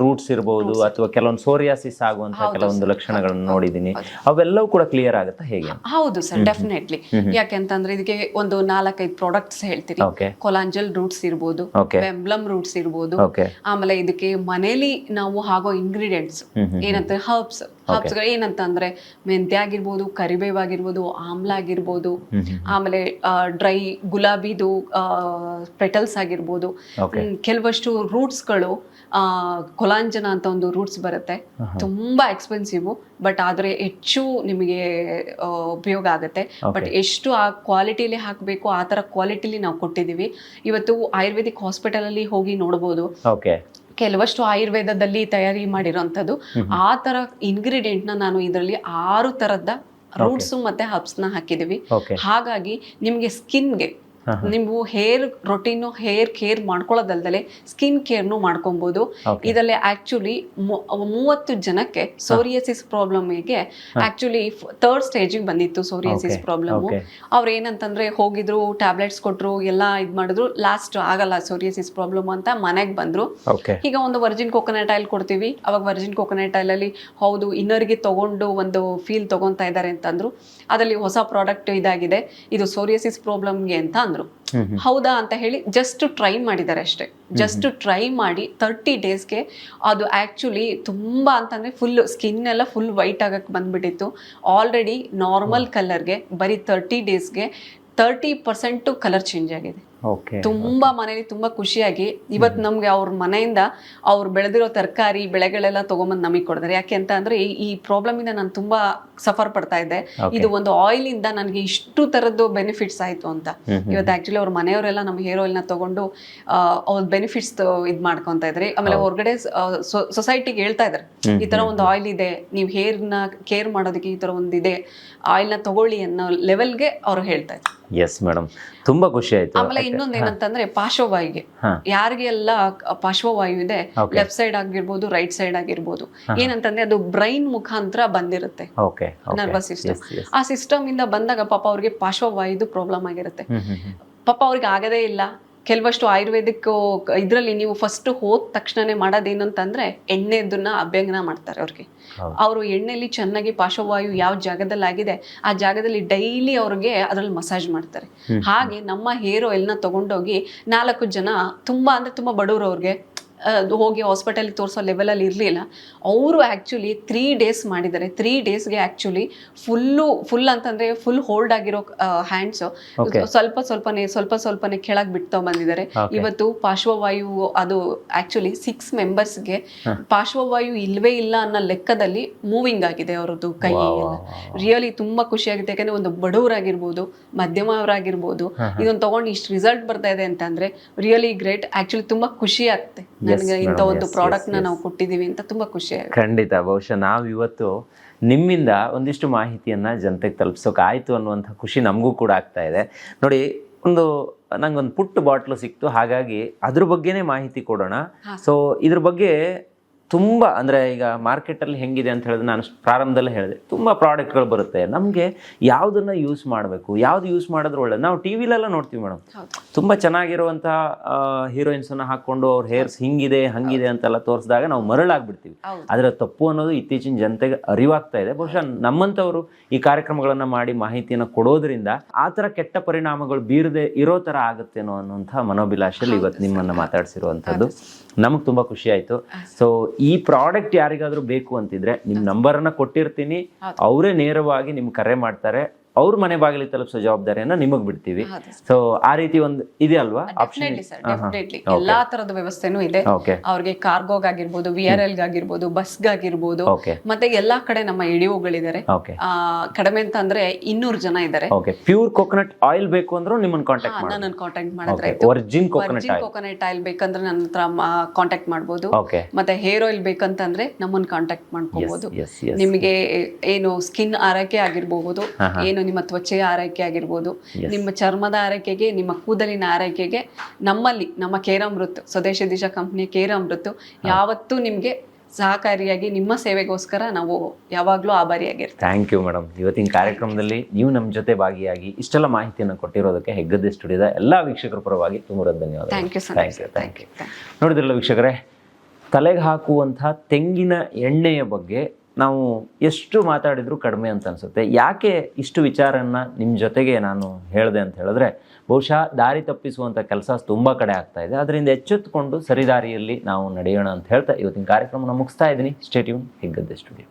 Speaker 1: ರೂಟ್ಸ್ ಇರಬಹುದು ಅಥವಾ ಕೆಲವೊಂದು ಸೋರಿಯಾಸಿಸ್ ಆಗುವಂತಹ ಕೆಲವೊಂದು ಲಕ್ಷಣಗಳನ್ನು ನೋಡಿದೀನಿ. ಅವೆಲ್ಲವೂ ಕೂಡ ಕ್ಲಿಯರ್ ಆಗುತ್ತಾ ಹೇಗೆ?
Speaker 2: ಹೌದು ಸರ್ ಡೆಫಿನೆಟ್ಲಿ ಯಾಕೆಂತಂದ್ರೆ ಇದಕ್ಕೆ ಒಂದು ನಾಲ್ಕೈದು ಪ್ರಾಡಕ್ಟ್ಸ್ ಹೇಳ್ತೀರಿ ಕೊಲಾಂಜಲ್ ರೂಟ್ಸ್ ಇರ್ಬೋದು. ಬೆಂಬ್ಲಮ್ ರೂಟ್ಸ್ ಇರ್ಬೋದು ಆಮೇಲೆ ಇದಕ್ಕೆ ಮನೇಲಿ ನಾವು ಹಾಗೋ ಇಂಗ್ರೀಡಿಯೆಂಟ್ಸ್ ಏನಂತ ಹರ್ಬ್ಸ್ ಹರ್ಬ್ಸ್ ಏನಂತ ಅಂದ್ರೆ ಮೆಂತ್ಯ ಆಗಿರ್ಬೋದು ಕರಿಬೇವು ಆಗಿರ್ಬೋದು ಆಮ್ಲ ಆಗಿರ್ಬೋದು ಆಮೇಲೆ ಡ್ರೈ ಗುಲಾಬಿದು ಪೆಟಲ್ಸ್ ಆಗಿರ್ಬೋದು. ಕೆಲವಷ್ಟು ರೂಟ್ಸ್ಗಳು ಕೊಲಾಂಜನ ಅಂತ ಒಂದು ರೂಟ್ಸ್ ಬರುತ್ತೆ. ತುಂಬಾ ಎಕ್ಸ್ಪೆನ್ಸಿವ್ ಬಟ್ ಆದ್ರೆ ಹೆಚ್ಚು ನಿಮಗೆ ಉಪಯೋಗ ಆಗುತ್ತೆ. ಬಟ್ ಎಷ್ಟು ಆ ಕ್ವಾಲಿಟಿಲಿ ಹಾಕಬೇಕು ಆ ಥರ ಕ್ವಾಲಿಟಿಲಿ ನಾವು ಕೊಟ್ಟಿದ್ದೀವಿ. ಇವತ್ತು ಆಯುರ್ವೇದಿಕ್ ಹಾಸ್ಪಿಟಲ್ ಅಲ್ಲಿ ಹೋಗಿ ನೋಡ್ಬೋದು. ಕೆಲವಷ್ಟು ಆಯುರ್ವೇದದಲ್ಲಿ ತಯಾರಿ ಮಾಡಿರೋಂಥದ್ದು. ಆ ತರ ಇಂಗ್ರೀಡಿಯೆಂಟ್ನ ನಾನು ಇದರಲ್ಲಿ ಆರು ತರದ ರೂಟ್ಸ್ ಮತ್ತೆ ಹಬ್ಸ್ನ ಹಾಕಿದೀವಿ. ಹಾಗಾಗಿ ನಿಮ್ಗೆ ಸ್ಕಿನ್ಗೆ ನೀವು ಹೇರ್ ರೊಟೀನು ಹೇರ್ ಕೇರ್ ಮಾಡ್ಕೊಳ್ಳೋದಲ್ದಲೆ ಸ್ಕಿನ್ ಕೇರ್ನು ಮಾಡ್ಕೊಬೋದು.
Speaker 1: Okay.
Speaker 2: ಇದರಲ್ಲಿ ಆಕ್ಚುಲಿ ಮೂವತ್ತು ಜನಕ್ಕೆ ಸೋರಿಯಸಿಸ್ ಪ್ರಾಬ್ಲಮ್ಗೆ ಆಕ್ಚುಲಿ ಥರ್ಡ್ ಸ್ಟೇಜಿಗೆ ಬಂದಿತ್ತು ಸೋರಿಯಸಿಸ್ ಪ್ರಾಬ್ಲಮ್. ಅವ್ರ ಏನಂತಂದ್ರೆ ಹೋಗಿದ್ರು ಟ್ಯಾಬ್ಲೆಟ್ಸ್ ಕೊಟ್ರು ಎಲ್ಲ ಇದ್ ಮಾಡಿದ್ರು ಲಾಸ್ಟ್ ಆಗಲ್ಲ ಸೋರಿಯಸಿಸ್ ಪ್ರಾಬ್ಲಮ್ ಅಂತ ಮನೆಗೆ ಬಂದ್ರು. ಈಗ ಒಂದು ವರ್ಜಿನ್ ಕೋಕೋನಟ್ ಆಯಿಲ್ ಕೊಡ್ತೀವಿ. ಅವಾಗ ವರ್ಜಿನ್ ಕೋಕೋನಟ್ ಆಯಿಲಲ್ಲಿ ಹೌದು ಇನ್ನರ್ಗೆ ತಗೊಂಡು ಒಂದು ಫೀಲ್ ತಗೊಂತಾ ಇದ್ದಾರೆ ಅಂತಂದ್ರು. ಅದರಲ್ಲಿ ಹೊಸ ಪ್ರಾಡಕ್ಟ್ ಇದಾಗಿದೆ. ಇದು ಸೋರಿಯಸಿಸ್ ಪ್ರಾಬ್ಲಮ್ಗೆ ಅಂತ ಅಂದ್ರು. ಹೌದಾ ಅಂತ ಹೇಳಿ ಜಸ್ಟ್ ಟ್ರೈ ಮಾಡಿದ್ದಾರೆ ಅಷ್ಟೇ. ಜಸ್ಟ್ ಟ್ರೈ ಮಾಡಿ ತರ್ಟಿ ಡೇಸ್ಗೆ ಅದು ಆ್ಯಕ್ಚುಲಿ ತುಂಬ ಅಂತಂದರೆ ಫುಲ್ ಸ್ಕಿನ್ ಎಲ್ಲ ಫುಲ್ ವೈಟ್ ಆಗಕ್ಕೆ ಬಂದ್ಬಿಟ್ಟಿತ್ತು. ಆಲ್ರೆಡಿ ನಾರ್ಮಲ್ ಕಲರ್ಗೆ ಬರೀ ತರ್ಟಿ ಡೇಸ್ಗೆ ತರ್ಟಿ ಪರ್ಸೆಂಟು ಕಲರ್ ಚೇಂಜ್ ಆಗಿದೆ. ತುಂಬಾ ಮನೇಲಿ ತುಂಬಾ ಖುಷಿಯಾಗಿ ಇವತ್ತು ನಮ್ಗೆ ಅವ್ರ ಮನೆಯಿಂದ ಅವ್ರು ಬೆಳೆದಿರೋ ತರಕಾರಿ ಬೆಳೆಗಳೆಲ್ಲ ತಗೊಂಬಂದು ನಮಗೆ ಕೊಡ್ತಾರೆ. ಯಾಕೆ ಅಂತ ಅಂದ್ರೆ ಈ- ಪ್ರಾಬ್ಲಮ್ ಇಂದ ನಾನು ತುಂಬಾ ಸಫರ್ ಪಡ್ತಾ ಇದ್ದೆ. ಇದು ಒಂದು ಆಯಿಲ್ ಇಂದ ನನಗೆ ಇಷ್ಟು ತರದ್ದು ಬೆನಿಫಿಟ್ಸ್ ಆಯ್ತು ಅಂತ. ಇವತ್ತು ಆಕ್ಚುಲಿ ಅವ್ರ ಮನೆಯವರೆಲ್ಲ ನಮ್ಮ ಹೇರ್ ಆಯಿಲ್ನ ತಗೊಂಡು ಅವ್ರ ಬೆನಿಫಿಟ್ಸ್ ಇದ್ ಮಾಡ್ಕೊಂತ ಇದ್ರಿ. ಆಮೇಲೆ ಹೊರಗಡೆ ಸೊಸೈಟಿಗೆ ಹೇಳ್ತಾ ಇದಾರೆ. ಈ ತರ ಒಂದು ಆಯಿಲ್ ಇದೆ ನೀವು ಹೇರ್ನ ಕೇರ್ ಮಾಡೋದಕ್ಕೆ ಈ ತರ ಒಂದಿದೆ ಆಯಿಲ್ನ ತಗೊಳ್ಳಿ ಅನ್ನೋ ಲೆವೆಲ್ಗೆ ಅವ್ರು ಹೇಳ್ತಾ ಇದ್ರು.
Speaker 1: ಎಸ್ ಮೇಡಮ್ ತುಂಬಾ ಖುಷಿ ಆಯ್ತು.
Speaker 2: ಆಮೇಲೆ ಇನ್ನೊಂದ್ ಏನಂತಂದ್ರೆ ಪಾರ್ಶ್ವವಾಯುಗೆ.
Speaker 1: ಯಾರಿಗೆ
Speaker 2: ಯಾರಿಗೆಲ್ಲ ಪಾರ್ಶ್ವವಾಯು ಇದೆ ಲೆಫ್ಟ್ ಸೈಡ್ ಆಗಿರ್ಬೋದು ರೈಟ್ ಸೈಡ್ ಆಗಿರ್ಬೋದು. ಏನಂತಂದ್ರೆ ಅದು ಬ್ರೈನ್ ಮುಖಾಂತರ ಬಂದಿರುತ್ತೆ. ನರ್ವಸ್ ಸಿಸ್ಟಮ್ ಆ ಸಿಸ್ಟಮ್ ಇಂದ ಬಂದಾಗ ಪಾಪ ಅವ್ರಿಗೆ ಪಾರ್ಶ್ವವಾಯುದು ಪ್ರಾಬ್ಲಮ್ ಆಗಿರುತ್ತೆ. ಪಾಪ ಅವ್ರಿಗೆ ಆಗದೇ ಇಲ್ಲ. ಕೆಲವಷ್ಟು ಆಯುರ್ವೇದಿಕ್ ಇದರಲ್ಲಿ ನೀವು ಫಸ್ಟ್ ಹೋದ ತಕ್ಷಣನೇ ಮಾಡೋದೇನು ಅಂತಂದ್ರೆ ಎಣ್ಣೆದನ್ನ ಅಭ್ಯಂಗನ ಮಾಡ್ತಾರೆ ಅವ್ರಿಗೆ. ಅವರು ಎಣ್ಣೆಲಿ ಚೆನ್ನಾಗಿ ಪಾರ್ಶ್ವವಾಯು ಯಾವ ಜಾಗದಲ್ಲಿ ಆಗಿದೆ ಆ ಜಾಗದಲ್ಲಿ ಡೈಲಿ ಅವ್ರಿಗೆ ಅದ್ರಲ್ಲಿ ಮಸಾಜ್ ಮಾಡ್ತಾರೆ. ಹಾಗೆ ನಮ್ಮ ಹೇರ್ ಆಯಿಲ್ನ ತಗೊಂಡೋಗಿ ನಾಲ್ಕು ಜನ ತುಂಬಾ ಅಂದ್ರೆ ತುಂಬಾ ಬಡವರು ಅವ್ರಿಗೆ ಹೋಗಿ ಹಾಸ್ಪಿಟಲ್ಗೆ ತೋರಿಸೋ ಲೆವೆಲಲ್ಲಿ ಇರಲಿಲ್ಲ. ಅವರು ಆ್ಯಕ್ಚುಲಿ ತ್ರೀ ಡೇಸ್ ಮಾಡಿದ್ದಾರೆ. ತ್ರೀ ಡೇಸ್ಗೆ ಆ್ಯಕ್ಚುಲಿ ಫುಲ್ಲು ಫುಲ್ ಅಂತಂದರೆ ಫುಲ್ ಹೋಲ್ಡ್ ಆಗಿರೋ ಹ್ಯಾಂಡ್ಸು ಸ್ವಲ್ಪ ಸ್ವಲ್ಪನೇ ಸ್ವಲ್ಪ ಸ್ವಲ್ಪನೇ ಕೆಳಗೆ ಬಿಡ್ತಾ ಬಂದಿದ್ದಾರೆ. ಇವತ್ತು ಪಾರ್ಶ್ವವಾಯು ಅದು ಆ್ಯಕ್ಚುಲಿ ಸಿಕ್ಸ್ ಮೆಂಬರ್ಸ್ಗೆ ಪಾರ್ಶ್ವವಾಯು ಇಲ್ಲವೇ ಇಲ್ಲ ಅನ್ನೋ ಲೆಕ್ಕದಲ್ಲಿ ಮೂವಿಂಗ್ ಆಗಿದೆ ಅವರದ್ದು ಕೈ. ರಿಯಲಿ ತುಂಬಾ ಖುಷಿಯಾಗಿದೆ ಯಾಕಂದ್ರೆ ಒಂದು ಬಡವರಾಗಿರ್ಬೋದು ಮಧ್ಯಮವರಾಗಿರ್ಬೋದು ಇದನ್ನ ತೊಗೊಂಡು ಇಷ್ಟು ರಿಸಲ್ಟ್ ಬರ್ತಾ ಇದೆ ಅಂತಂದ್ರೆ ರಿಯಲಿ ಗ್ರೇಟ್ ಆಕ್ಚುಲಿ ತುಂಬಾ ಖುಷಿ ಆಗುತ್ತೆ ನನಗೆ ಇಂಥ ಒಂದು
Speaker 1: ಪ್ರಾಡಕ್ಟ್ನ
Speaker 2: ನಾವು ಕೊಟ್ಟಿದೀವಿ ಅಂತ ತುಂಬಾ ಖುಷಿ
Speaker 1: ಖಂಡಿತ. ಬಹುಶಃ ನಾವು ಇವತ್ತು ನಿಮ್ಮಿಂದ ಒಂದಿಷ್ಟು ಮಾಹಿತಿಯನ್ನ ಜನತೆಗೆ ತಲುಪಿಸೋಕೆ ಆಯ್ತು ಅನ್ನುವಂಥ ಖುಷಿ ನಮಗೂ ಕೂಡ ಆಗ್ತಾ ಇದೆ. ನೋಡಿ ಒಂದು ನಂಗೊಂದು ಪುಟ್ಟ ಬಾಟ್ಲು ಸಿಕ್ತು. ಹಾಗಾಗಿ ಅದ್ರ ಬಗ್ಗೆನೇ ಮಾಹಿತಿ ಕೊಡೋಣ. ಸೊ ಇದ್ರ ಬಗ್ಗೆ ತುಂಬ ಅಂದರೆ ಈಗ ಮಾರ್ಕೆಟಲ್ಲಿ ಹೆಂಗಿದೆ ಅಂತ ಹೇಳಿದ್ರೆ ನಾನು ಪ್ರಾರಂಭದಲ್ಲೇ ಹೇಳಿದೆ. ತುಂಬ ಪ್ರಾಡಕ್ಟ್ಗಳು ಬರುತ್ತೆ. ನಮಗೆ ಯಾವುದನ್ನು ಯೂಸ್ ಮಾಡಬೇಕು ಯಾವುದು ಯೂಸ್ ಮಾಡಿದ್ರೆ ಒಳ್ಳೆ ನಾವು ಟಿ ವಿಲೆಲ್ಲ ನೋಡ್ತೀವಿ ಮೇಡಮ್. ತುಂಬ ಚೆನ್ನಾಗಿರುವಂಥ ಹೀರೋಯಿನ್ಸನ್ನು ಹಾಕ್ಕೊಂಡು ಅವ್ರ ಹೇರ್ಸ್ ಹಿಂಗಿದೆ ಹಂಗಿದೆ ಅಂತೆಲ್ಲ ತೋರಿಸಿದಾಗ ನಾವು ಮರಳಾಗ್ಬಿಡ್ತೀವಿ. ಅದರ ತಪ್ಪು ಅನ್ನೋದು ಇತ್ತೀಚಿನ ಜನತೆಗೆ ಅರಿವಾಗ್ತಾ ಇದೆ. ಬಹುಶಃ ನಮ್ಮಂಥವ್ರು ಈ ಕಾರ್ಯಕ್ರಮಗಳನ್ನು ಮಾಡಿ ಮಾಹಿತಿಯನ್ನು ಕೊಡೋದ್ರಿಂದ ಆ ಥರ ಕೆಟ್ಟ ಪರಿಣಾಮಗಳು ಬೀರದೆ ಇರೋ ಥರ ಆಗುತ್ತೇನೋ ಅನ್ನೋಂಥ ಮನೋಭಿಲಾಷೆಯಲ್ಲಿ ಇವತ್ತು ನಿಮ್ಮನ್ನು ಮಾತಾಡಿಸಿರುವಂಥದ್ದು. ನಮಗೆ ತುಂಬ ಖುಷಿ ಆಯಿತು. ಸೊ ಈ ಪ್ರಾಡಕ್ಟ್ ಯಾರಿಗಾದ್ರೂ ಬೇಕು ಅಂತಿದ್ರೆ ನಿಮ್ಮ ಅನ್ನ ಕೊಟ್ಟಿರ್ತೀನಿ. ಅವರೇ ನೇರವಾಗಿ ನಿಮ್ಗೆ ಕರೆ ಮಾಡ್ತಾರೆ. ಅವ್ರ ಮನೆ ಬಾಗಿಲಿಗೆ ತಲುಪಿಸೋ ಜವಾಬ್ದಾರಿಯನ್ನ ನಿಮಗ್ ಬಿಡ್ತೀವಿ. ಸೊ ಆ ರೀತಿ ಒಂದು ಇದೆ ಅಲ್ವಾ? ಆಪ್ಷನ್
Speaker 2: ಎಲ್ಲಾ ತರದ ವ್ಯವಸ್ಥೆನೂ ಇದೆ. ಅವ್ರಿಗೆ ಕಾರ್ಗೋಗ್ ಆಗಿರ್ಬೋದು ವಿ ಆರ್ ಗಾಗಿರ್ಬೋದು ಬಸ್
Speaker 1: ಗಾಗಿರ್ಬೋದು
Speaker 2: ಮತ್ತೆ ಎಲ್ಲಾ ಕಡೆ ನಮ್ಮ ಎಡಿಒಗಳಿದ್ದಾರೆ
Speaker 1: ಕಡಿಮೆ
Speaker 2: ಆ ಕಡೆಮೆ ಅಂತ ಅಂದ್ರೆ ಇನ್ನೂರು ಜನ ಇದ್ದಾರೆ.
Speaker 1: ಓಕೆ ಪ್ಯೂರ್ ಕೋಕೋನಟ್ ಆಯಿಲ್ ಬೇಕು ಅಂದ್ರೂ ನಿಮ್ಮನ್ನ ಕಾಂಟ್ಯಾಕ್ಟ್ ಮಾಡಿ
Speaker 2: ನನ್ನ ಕಾಂಟ್ಯಾಕ್ಟ್ ಮಾಡಿದ್ರೆ
Speaker 1: ವರ್ಜಿನ್ ಕೋಕೋನಟ್
Speaker 2: ಕೋಕೋನಟ್ ಆಯಿಲ್ ಬೇಕಂದ್ರೆ ನನ್ನ ಹತ್ರ ಕಾಂಟ್ಯಾಕ್ಟ್ ಮಾಡ್ಬೋದು. ಮತ್ತೆ ಹೇರ್ ಆಯಿಲ್ ಬೇಕಂತಂದ್ರೆ ನಮ್ಮನ್ನ ಕಾಂಟ್ಯಾಕ್ಟ್ ಮಾಡ್ಕೋಬಹುದು ನಿಮಗೆ ಏನು ಸ್ಕಿನ್ ಆರೈಕೆ ಆಗಿರ್ಬಹುದು ಏನು ನಿಮ್ಮ ತ್ವಚೆಯ ಆರೈಕೆ ಆಗಿರ್ಬೋದು ನಿಮ್ಮ ಚರ್ಮದ ಆರೈಕೆಗೆ ನಿಮ್ಮ ಕೂದಲಿನ ಆರೈಕೆಗೆ ನಮ್ಮಲ್ಲಿ ನಮ್ಮ ಕೇರಾಮೃತ್ ಸ್ವದೇಶ ದಿಶಾ ಕಂಪ್ನಿಯ ಕೇರಾಮೃತ್ ಯಾವತ್ತೂ ನಿಮಗೆ ಸಹಕಾರಿಯಾಗಿ ನಿಮ್ಮ ಸೇವೆಗೋಸ್ಕರ ನಾವು ಯಾವಾಗಲೂ ಆಭಾರಿಯಾಗಿರ್ತೀವಿ.
Speaker 1: ಥ್ಯಾಂಕ್ ಯು ಮೇಡಮ್ ಇವತ್ತಿನ ಕಾರ್ಯಕ್ರಮದಲ್ಲಿ ನೀವು ನಮ್ಮ ಜೊತೆ ಭಾಗಿಯಾಗಿ ಇಷ್ಟೆಲ್ಲ ಮಾಹಿತಿಯನ್ನು ಕೊಟ್ಟಿರೋದಕ್ಕೆ ಹೆಗ್ಗದ್ದೆ ಸ್ಟುಡಿಯೋದ ಎಲ್ಲ ವೀಕ್ಷಕರ ಪರವಾಗಿ ತುಂಬ ಧನ್ಯವಾದ
Speaker 2: thank you sir
Speaker 1: thank you thank you ನೋಡಿದ್ರಲ್ಲ ವೀಕ್ಷಕರೇ ತಲೆಗೆ ಹಾಕುವಂತಹ ತೆಂಗಿನ ಎಣ್ಣೆಯ ಬಗ್ಗೆ ನಾವು ಎಷ್ಟು ಮಾತಾಡಿದರೂ ಕಡಿಮೆ ಅಂತ ಅನಿಸುತ್ತೆ. ಯಾಕೆ ಇಷ್ಟು ವಿಚಾರನ ನಿಮ್ಮ ಜೊತೆಗೆ ನಾನು ಹೇಳಿದೆ ಅಂತ ಹೇಳಿದ್ರೆ, ಬಹುಶಃ ದಾರಿ ತಪ್ಪಿಸುವಂಥ ಕೆಲಸ ತುಂಬ ಕಡೆ ಆಗ್ತಾ ಇದೆ. ಅದರಿಂದ ಎಚ್ಚೆತ್ತುಕೊಂಡು ಸರಿದಾರಿಯಲ್ಲಿ ನಾವು ನಡೆಯೋಣ ಅಂತ ಹೇಳ್ತಾ ಇವತ್ತಿನ ಕಾರ್ಯಕ್ರಮನ ಮುಗಿಸ್ತಾ ಇದ್ದೀನಿ. Stay tuned Heggadde studio